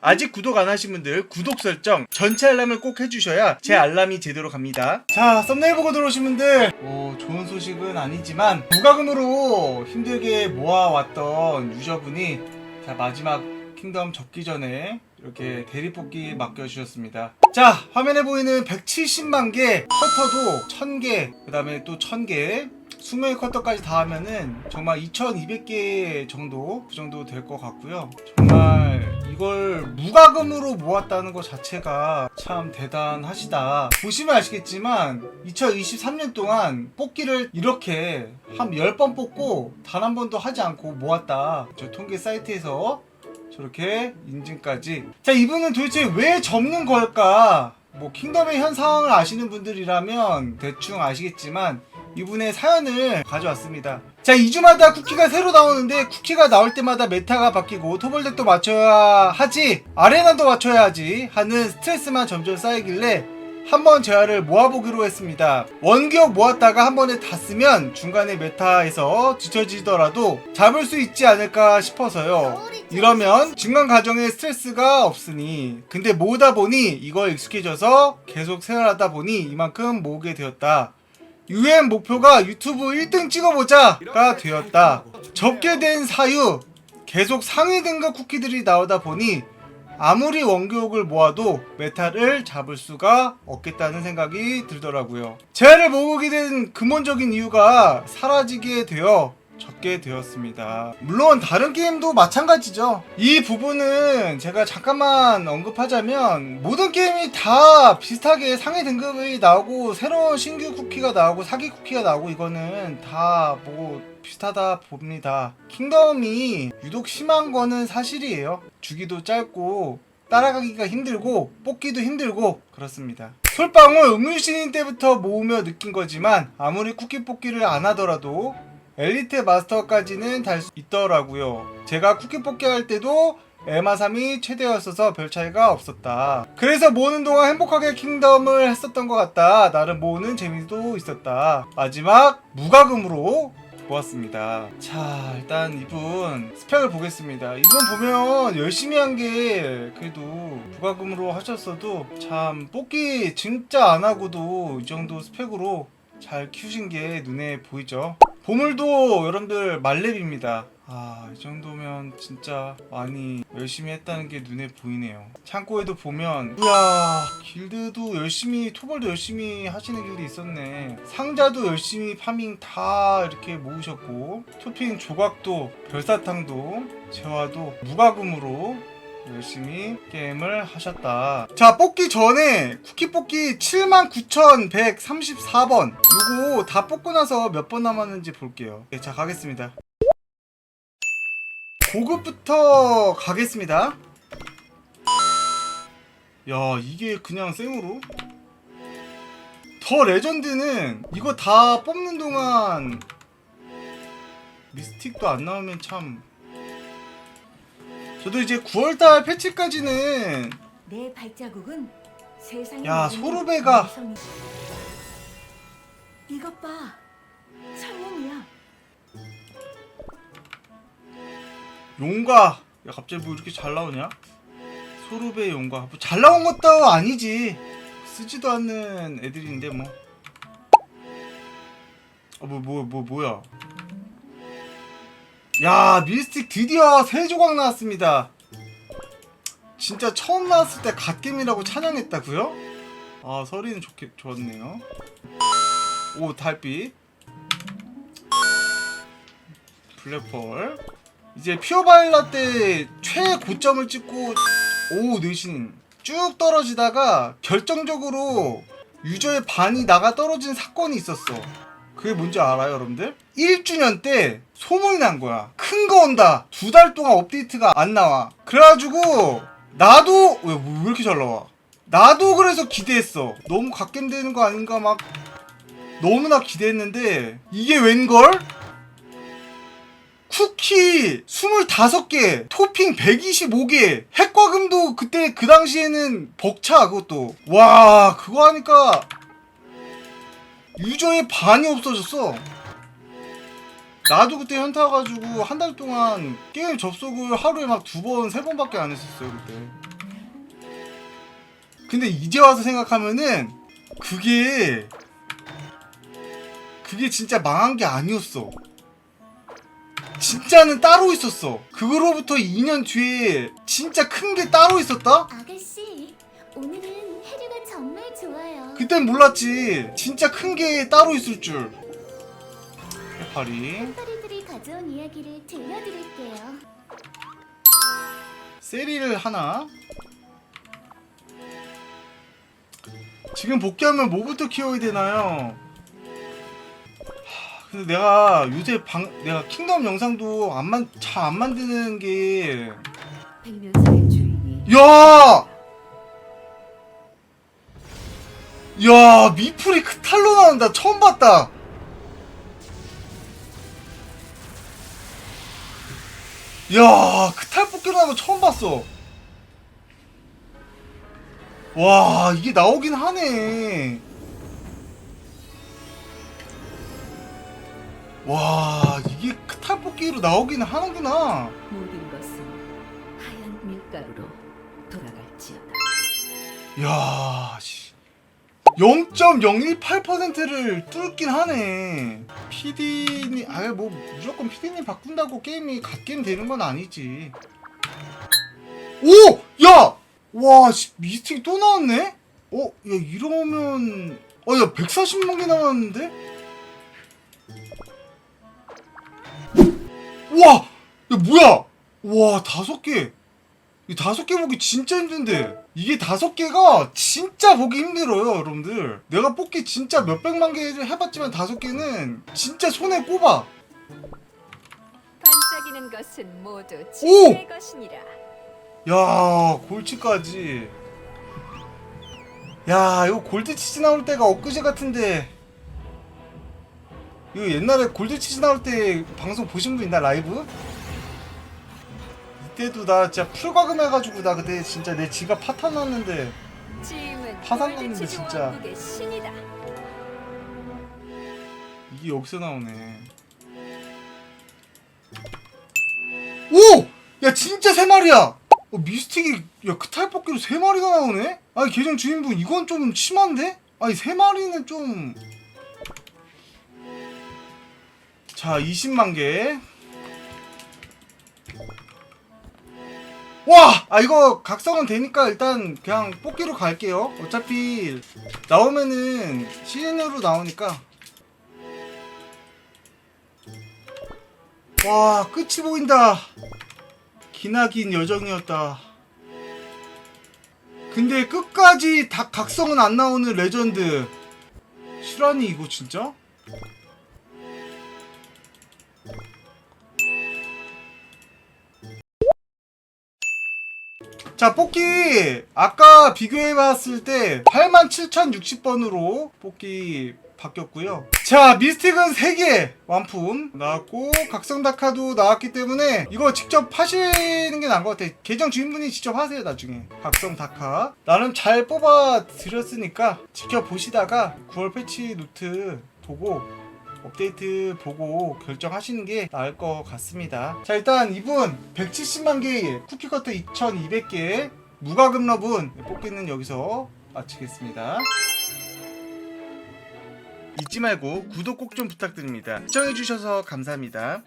아직 구독 안 하신 분들 구독 설정 전체 알람을 꼭 해주셔야 제 알람이 제대로 갑니다. 자 썸네일 보고 들어오신 분들 뭐 좋은 소식은 아니지만 무과금으로 힘들게 모아왔던 유저분이 자 마지막 킹덤 접기 전에 이렇게 대리뽑기 맡겨주셨습니다. 자 화면에 보이는 170만 개 커터도 1000개 그 다음에 또 1000개 수명의 커터까지 다 하면은 정말 2200개 정도 그 정도 될 것 같고요. 정말 이걸 무과금으로 모았다는 것 자체가 참 대단하시다. 보시면 아시겠지만 2023년 동안 뽑기를 이렇게 한 10번 뽑고 단 한 번도 하지 않고 모았다. 저 통계 사이트에서 저렇게 인증까지. 자, 이분은 도대체 왜 접는 걸까? 뭐 킹덤의 현 상황을 아시는 분들이라면 대충 아시겠지만 이분의 사연을 가져왔습니다. 자, 2주마다 쿠키가 새로 나오는데 쿠키가 나올 때마다 메타가 바뀌고 토벌덱도 맞춰야 하지, 아레나도 맞춰야 하지 하는 스트레스만 점점 쌓이길래 한번 재화를 모아보기로 했습니다. 원기억 모았다가 한 번에 다 쓰면 중간에 메타에서 지쳐지더라도 잡을 수 있지 않을까 싶어서요. 이러면 중간 과정에 스트레스가 없으니 근데 모으다 보니 이거 익숙해져서 계속 생활하다 보니 이만큼 모으게 되었다. 유엔 목표가 유튜브 1등 찍어보자가 되었다. 접게 된 사유 계속 상위 등급 쿠키들이 나오다 보니 아무리 원교육을 모아도 메타를 잡을 수가 없겠다는 생각이 들더라고요. 재화를 모으게 된 근본적인 이유가 사라지게 되어 적게 되었습니다. 물론 다른 게임도 마찬가지죠. 이 부분은 제가 잠깐만 언급하자면 모든 게임이 다 비슷하게 상위 등급이 나오고 새로운 신규 쿠키가 나오고 사기 쿠키가 나오고 이거는 다 뭐 비슷하다 봅니다. 킹덤이 유독 심한 거는 사실이에요. 주기도 짧고 따라가기가 힘들고 뽑기도 힘들고 그렇습니다. 솔방울 음유신인 때부터 모으며 느낀 거지만 아무리 쿠키 뽑기를 안 하더라도 엘리트 마스터까지는 달 수 있더라고요. 제가 쿠키 뽑기 할 때도 에마 3이 최대였어서 별 차이가 없었다. 그래서 모으는 동안 행복하게 킹덤을 했었던 것 같다. 나름 모으는 재미도 있었다. 마지막 무과금으로 모았습니다. 자, 일단 이분 스펙을 보겠습니다. 이분 보면 열심히 한 게 그래도 무과금으로 하셨어도 참 뽑기 진짜 안 하고도 이 정도 스펙으로 잘 키우신 게 눈에 보이죠. 보물도 여러분들 말렙입니다. 아, 이 정도면 진짜 많이 열심히 했다는 게 눈에 보이네요. 창고에도 보면, 우야, 길드도 열심히, 토벌도 열심히 하시는 길드 있었네. 상자도 열심히 파밍 다 이렇게 모으셨고, 토핑 조각도, 별사탕도, 재화도 무과금으로 열심히 게임을 하셨다. 자, 뽑기 전에 쿠키 뽑기 79,134번. 이거 다 뽑고 나서 몇 번 남았는지 볼게요. 네, 자, 가겠습니다. 고급부터 가겠습니다. 야, 이게 그냥 생으로? 더 레전드는 이거 다 뽑는 동안 미스틱도 안 나오면 참 저도 이제 9월달 패치까지는 내 발자국은 세상에 야, 모든 소르베가. 이것 봐 천연이야 용과 야 갑자기 뭐 이렇게 잘 나오냐? 소르베 용과 뭐잘 나온 것도 아니지 쓰지도 않는 애들인데 뭐. 어 뭐 뭐 뭐 뭐야? 야 미스틱 드디어 새 조각 나왔습니다. 진짜 처음 나왔을 때 갓겜이라고 찬양했다고요? 아 서리는 좋게 좋았네요. 오 달빛 블랙펄 이제 피어바일라 때 최고점을 찍고 오 내신 쭉 떨어지다가 결정적으로 유저의 반이 나가 떨어진 사건이 있었어. 그게 뭔지 알아요, 여러분들? 1주년 때 소문이 난 거야. 큰 거 온다. 두 달 동안 업데이트가 안 나와. 그래가지고 나도 왜, 왜 이렇게 잘 나와? 나도 그래서 기대했어. 너무 갓겜되는 거 아닌가 막 너무나 기대했는데 이게 웬걸? 쿠키 25개, 토핑 125개, 핵과금도 그때 그 당시에는 벅차 그것도. 와, 그거 하니까 유저의 반이 없어졌어. 나도 그때 현타 와가지고 한 달 동안 게임 접속을 하루에 막 두 번, 세 번밖에 안 했었어요, 그때. 근데 이제 와서 생각하면은 그게 그게 진짜 망한 게 아니었어. 진짜는 따로 있었어. 그거로부터 2년 뒤에 진짜 큰 게 따로 있었다? 아가씨, 오늘은 해류가 정말 좋아요. 그땐 몰랐지. 진짜 큰 게 따로 있을 줄. 해파리. 파리들이 가져온 이야기를 들려드릴게요. 세리를 하나. 지금 복귀하면 뭐부터 키워야 되나요? 하, 근데 내가 요새 방 내가 킹덤 영상도 안만 잘 안 만드는 게 백면사의 주인이 야! 야, 미풀이 크탈로 나온다. 처음 봤다. 야, 크탈 뽑기로 나온 거 처음 봤어. 와, 이게 나오긴 하네. 와, 이게 크탈 뽑기로 나오긴 하는구나. 모든 것은 하얀 밀가루로 돌아갈지어다. 야, 씨. 0.018%를 뚫긴 하네. PD님, 아예 뭐 무조건 PD님 바꾼다고 게임이 갓게임 되는 건 아니지. 오! 야! 와, 씨, 미스틱 또 나왔네? 어? 야, 이러면. 어, 야, 140만 개 나왔는데? 와! 야, 뭐야! 와, 다섯 개! 이 다섯 개 보기 진짜 힘든데 이게 다섯 개가 진짜 보기 힘들어요 여러분들 내가 뽑기 진짜 몇백만 개를 해봤지만 다섯 개는 진짜 손에 꼽아 반짝이는 것은 모두 오! 지혜의 것이니라. 야 골치까지 야 이거 골드치즈 나올 때가 엊그제 같은데 이거 옛날에 골드치즈 나올 때 방송 보신 분 있나 라이브? 이때도 나 진짜 풀과금 해가지고 나 그때 진짜 내 지갑 파탄 났는데 파산 골드 났는데, 진짜. 이게 여기서 나오네. 오! 야 진짜 세 마리야. 어, 미스틱이 야 크탈 뽑기로 세 마리가 나오네? 아니 계정 주인분 이건 좀 심한데? 아니 세 마리는 좀. 자 20만 개. 와! 아 이거 각성은 되니까 일단 그냥 뽑기로 갈게요. 어차피 나오면은 시즌으로 나오니까 와 끝이 보인다 기나긴 여정이었다 근데 끝까지 다 각성은 안 나오는 레전드 실화니 이거 진짜? 자 뽑기. 아까 비교해봤을 때 87,060번으로 뽑기 바뀌었고요. 자 미스틱은 3개 완품 나왔고 각성 다카도 나왔기 때문에 이거 직접 하시는 게 나은 것 같아. 계정 주인분이 직접 하세요 나중에. 각성 다카. 나름 잘 뽑아 드렸으니까 지켜보시다가 9월 패치 노트 보고 업데이트 보고 결정하시는 게 나을 것 같습니다. 자 일단 이분 170만 개의 쿠키커트 2200개 무과금 러분 뽑기는 여기서 마치겠습니다. 잊지 말고 구독 꼭 좀 부탁드립니다. 시청해주셔서 감사합니다.